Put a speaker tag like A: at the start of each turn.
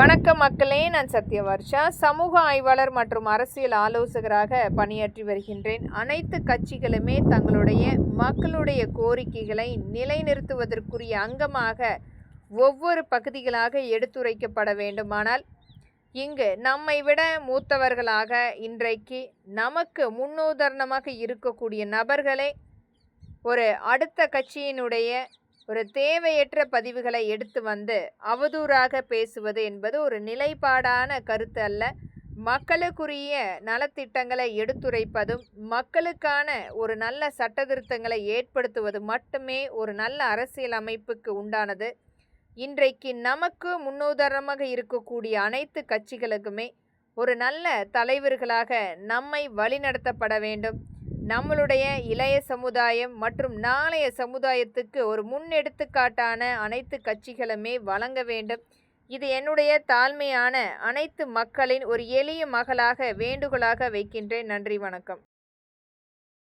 A: வணக்கம் மக்களே நான் சத்யவர்ஷா சமூக ஆய்வாளர் மற்றும் அரசியல் ஆலோசகராக பணியாற்றி வருகின்றேன். அனைத்து கட்சிகளுமே தங்களுடைய மக்களுடைய கோரிக்கைகளை நிலைநிறுத்துவதற்குரிய அங்கமாக ஒவ்வொரு பகுதிகளாக எடுத்துரைக்கப்பட வேண்டுமானால் இங்கு நம்மை விட மூத்தவர்களாக இன்றைக்கு நமக்கு முன்னுதாரணமாக இருக்கக்கூடிய நபர்களே ஒரு அடுத்த கட்சியினுடைய ஒரு தேவையற்ற பதிவுகளை எடுத்து வந்து அவதூறாக பேசுவது என்பது ஒரு நிலைப்பாடான கருத்து அல்ல. மக்களுக்குரிய நலத்திட்டங்களை எடுத்துரைப்பதும் மக்களுக்கான ஒரு நல்ல சட்டத்திருத்தங்களை ஏற்படுத்துவது மட்டுமே ஒரு நல்ல அரசியல் அமைப்புக்கு உண்டானது. இன்றைக்கு நமக்கு முன்னுதாரணமாக இருக்கக்கூடிய அனைத்து கட்சிகளுக்குமே ஒரு நல்ல தலைவர்களாக நம்மை வழிநடத்தப்பட வேண்டும். நம்மளுடைய இளைய சமுதாயம் மற்றும் நாளைய சமுதாயத்துக்கு ஒரு முன்னெடுத்துக்காட்டான அனைத்து கட்சிகளுமே வழங்க வேண்டும். இது என்னுடைய தாழ்மையான அனைத்து மக்களின் ஒரு எளிய மகளாக வேண்டுகோளாக வைக்கின்றேன். நன்றி வணக்கம்.